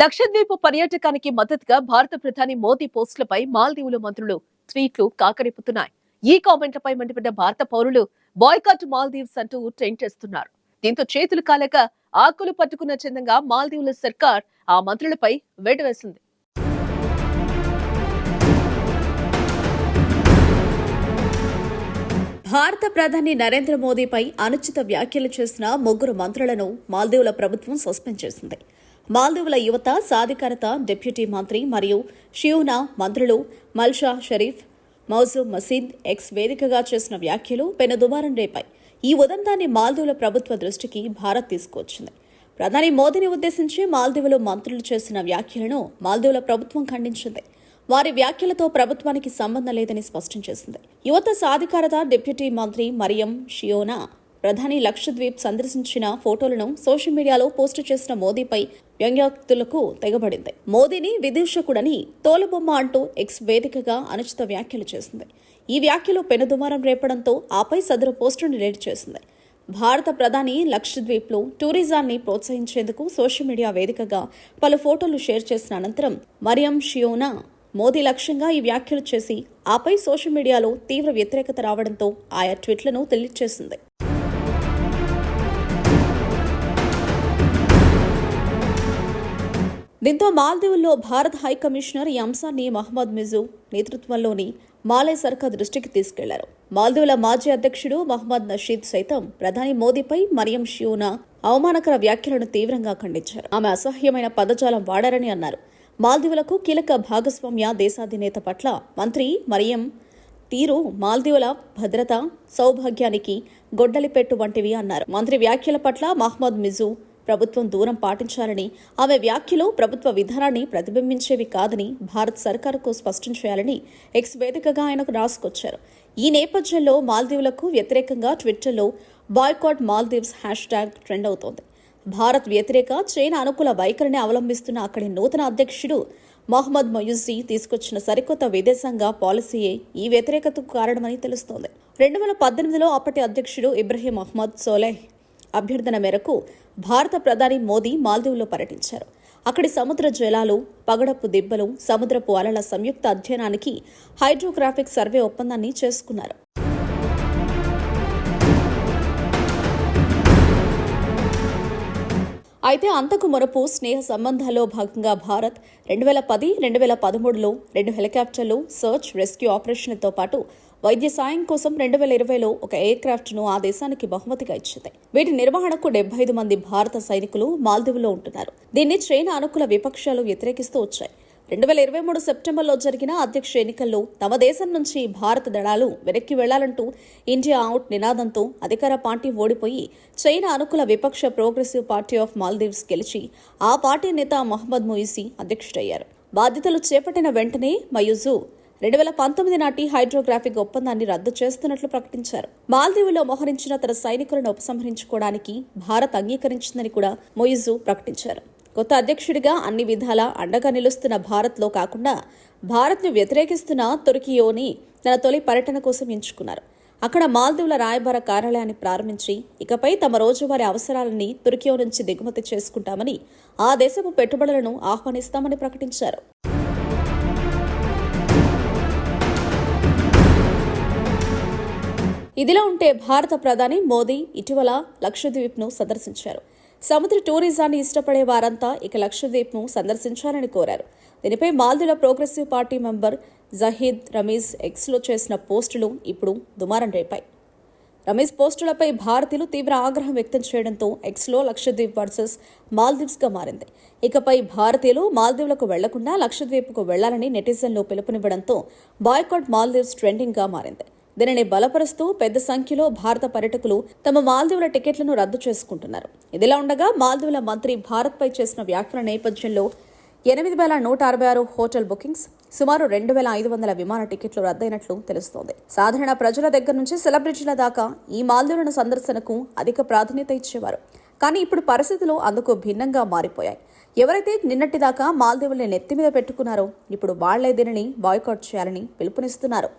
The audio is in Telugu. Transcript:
లక్షద్వీప్ పర్యాటకానికి మద్దతుగా భారత ప్రధాని మోదీ పోస్టులపై మాల్దీవుల మంత్రులు ట్వీట్లు కాకరేపుతున్నాయి. ఈ కామెంట్లపై మండిపడ్డ భారత పౌరులు బాయ్కాట్ మాల్దీవ్స్ అంటూ ట్రెండ్ చేస్తున్నారు. దీంతో చేతులు కాలేక ఆకులు పట్టుకున్న చందంగా మాల్దీవుల సర్కార్ ఆ మంత్రులపై వేటు వేసింది భారత ప్రధాని నరేంద్ర మోదీపై అనుచిత వ్యాఖ్యలు చేసిన ముగ్గురు మంత్రులను మాల్దీవుల ప్రభుత్వం సస్పెండ్ చేసింది. మాల్దీవుల యువత సాధికారత డిప్యూటీ మంత్రి మరియు షియూనా మంత్రులు మల్షా షరీఫ్ మౌజు మసీద్ ఎక్స్ వేదికగా చేసిన వ్యాఖ్యలు పెనుదుమారం రేపాయి. ఈ ఉదంతాన్ని మాల్దీవుల ప్రభుత్వ దృష్టికి భారత్ తీసుకువచ్చింది. ప్రధాని మోదీని ఉద్దేశించి మాల్దీవులు మంత్రులు చేసిన వ్యాఖ్యలను మాల్దీవుల ప్రభుత్వం ఖండించింది. వారి వ్యాఖ్యలతో ప్రభుత్వానికి సంబంధం లేదని స్పష్టం చేసింది. యువత సాధికారత డిప్యూటీ మంత్రి మరియం షియోనా ప్రధాని లక్షద్వీప్ సందర్శించిన ఫోటోలను సోషల్ మీడియాలో పోస్టు చేసిన మోదీపై వ్యంగ్యాక్తులకు తెగబడింది. మోదీని విదూషకుడని తోలుబొమ్మ అంటూ ఎక్స్ వేదికగా అనుచిత వ్యాఖ్యలు చేసింది. ఈ వ్యాఖ్యలు పెనుదుమారం రేపడంతో ఆపై సదరు పోస్టును డిలీట్ చేసింది. భారత ప్రధాని లక్షద్వీప్లో టూరిజాన్ని ప్రోత్సహించేందుకు సోషల్ మీడియా వేదికగా పలు ఫోటోలు షేర్ చేసిన అనంతరం మరియం షియోనా మోదీ లక్ష్యంగా ఈ వ్యాఖ్యలు చేసి ఆపై సోషల్ మీడియాలో తీవ్ర వ్యతిరేకత రావడంతో ఆయా ట్వీట్లను తెలియజేసింది దీంతో మాల్దీవుల్లో భారత హై కమిషనర్ ఈ అంశాన్ని మహమ్మద్ మిజు నేతృత్వంలోని మాలే సర్కార్ దృష్టికి తీసుకెళ్ళారు. మాల్దీవుల మాజీ అధ్యక్షుడు మహమ్మద్ నషీద్ సైతం ప్రధాని మోదీపై మరియం షియోనా అవమానకర వ్యాఖ్యలను తీవ్రంగా ఖండించారు. ఆమె అసహ్యమైన పదజాలం వాడారని అన్నారు. మాల్దీవులకు కీలక భాగస్వామ్య దేశాధినేత పట్ల మంత్రి మరియం తీరు మాల్దీవుల భద్రత సౌభాగ్యానికి గొడ్డలిపెట్టు వంటివి అన్నారు. మంత్రి వ్యాఖ్యల పట్ల మహమ్మద్ మిజు ప్రభుత్వం దూరం పాటించాలని ఆమె వ్యాఖ్యలు ప్రభుత్వ విధానాన్ని ప్రతిబింబించేవి కాదని భారత్ సర్కారుకు స్పష్టం చేయాలని ఎక్స్ వేదికగా ఆయనకు రాసుకొచ్చారు. ఈ నేపథ్యంలో మాల్దీవులకు వ్యతిరేకంగా ట్విట్టర్లో boycott Maldives hash tag trend అవుతోంది. భారత్ వ్యతిరేక చైనా అనుకూల వైఖరిని అవలంబిస్తున్న అక్కడి నూతన అధ్యక్షుడు మహమ్మద్ మొయుజీ తీసుకొచ్చిన సరికొత్త విదేశాంగ పాలసీయే ఈ వ్యతిరేకతకు కారణమని తెలుస్తోంది. రెండు వేల పద్దెనిమిదిలో అప్పటి అధ్యక్షుడు ఇబ్రహీం అహ్మద్ సోలేహ్ అభ్యర్థన మేరకు భారత ప్రధాని మోదీ మాల్దీవుల్లో పర్యటించారు. అక్కడి సముద్ర జలాలు పగడపు దిబ్బలు సముద్రపు అలల సంయుక్త అధ్యయనానికి హైడ్రోగ్రాఫిక్ సర్వే ఒప్పందాన్ని చేసుకున్నారు. అయితే అంతకు మునుపు స్నేహ సంబంధాల్లో భాగంగా భారత్ రెండు వేల పది రెండు వేల పదమూడులో రెండు హెలికాప్టర్లు సర్చ్ రెస్క్యూ ఆపరేషన్లతో పాటు వైద్య సాయం కోసం రెండు వేల ఇరవైలో ఒక ఎయిర్ క్రాఫ్ట్ను ఆ దేశానికి బహుమతిగా ఇచ్చింది. వీటి నిర్వహణకు డెబ్బై ఐదు మంది భారత సైనికులు మాల్దీవులో ఉంటున్నారు. దీన్ని చైనా అనుకూల విపక్షాలు వ్యతిరేకిస్తూ వచ్చాయి. రెండు వేల ఇరవై మూడు సెప్టెంబర్లో జరిగిన అధ్యక్ష ఎన్నికల్లో తమ దేశం నుంచి భారత దళాలు వెనక్కి వెళ్ళాలంటూ ఇండియా అవుట్ నినాదంతో అధికార పార్టీ ఓడిపోయి చైనా అనుకూల విపక్ష ప్రోగ్రెసివ్ పార్టీ ఆఫ్ మాల్దీవ్స్ గెలిచి ఆ పార్టీ నేత మహమ్మద్ మొయిసీ అధ్యక్షుడయ్యారు. బాధ్యతలు చేపట్టిన వెంటనే మయూజు రెండు వేల పంతొమ్మిది నాటి హైడ్రోగ్రాఫిక్ ఒప్పందాన్ని రద్దు చేస్తున్నట్లు ప్రకటించారు. మాల్దీవులో మోహరించిన తన సైనికులను ఉపసంహరించుకోవడానికి భారత్ అంగీకరించిందని కూడా మొయిజు ప్రకటించారు. కొత్త అధ్యక్షుడిగా అన్ని విధాలా అండగా నిలుస్తున్న భారత్లో కాకుండా భారత్ను వ్యతిరేకిస్తున్న తుర్కియోని తన తొలి పర్యటన కోసం ఎంచుకున్నారు. అక్కడ మాల్దీవుల రాయబార కార్యాలయాన్ని ప్రారంభించి ఇకపై తమ రోజువారీ అవసరాలని తుర్కియో నుంచి దిగుమతి చేసుకుంటామని ఆ దేశపు పెట్టుబడులను ఆహ్వానిస్తామని ప్రకటించారు. ఇదిలా ఉంటే భారత ప్రధాని మోదీ ఇటీవల లక్షద్వీప్ను సందర్శించారు. సముద్ర టూరిజాన్ని ఇష్టపడే వారంతా ఇక లక్షద్వీప్ను సందర్శించాలని కోరారు. దీనిపై మాల్దీవ్ల progressive party member Zahid Rameez ఎక్స్లో చేసిన పోస్టులు ఇప్పుడు దుమారం రేపాయి. రమేష్ పోస్టులపై భారతీయులు తీవ్ర ఆగ్రహం వ్యక్తం చేయడంతో ఎక్స్లో లక్షద్వీప్ వర్సెస్ మాల్దీవ్స్గా మారింది. ఇకపై భారతీయులు మాల్దీవులకు వెళ్ళకుండా లక్షద్వీప్కు వెళ్ళాలని నెటిజన్లు పిలుపునివ్వడంతో బాయ్కాట్ మాల్దీవ్స్ ట్రెండింగ్గా మారింది. దీనిని బలపరుస్తూ పెద్ద సంఖ్యలో భారత పర్యటకులు తమ మాల్దీవుల టికెట్లను రద్దు చేసుకుంటున్నారు. ఇదిలా ఉండగా మాల్దీవుల మంత్రి భారత్పై చేసిన వ్యాఖ్యల నేపథ్యంలో ఎనిమిది వేల నూట అరవై ఆరు హోటల్ బుకింగ్స్ సుమారు రెండు వేల ఐదు వందల విమాన టికెట్లు రద్దయినట్లు తెలుస్తోంది. సాధారణ ప్రజల దగ్గర నుంచి సెలబ్రిటీల దాకా ఈ మాల్దీవులను సందర్శనకు అధిక ప్రాధాన్యత ఇచ్చేవారు. కానీ ఇప్పుడు పరిస్థితులు అందుకు భిన్నంగా మారిపోయాయి. ఎవరైతే నిన్నటిదాకా మాల్దీవుల్ని నెత్తి మీద పెట్టుకున్నారో ఇప్పుడు వాళ్ళే దీనిని బాయ్కాట్ చేయాలని పిలుపునిస్తున్నారు.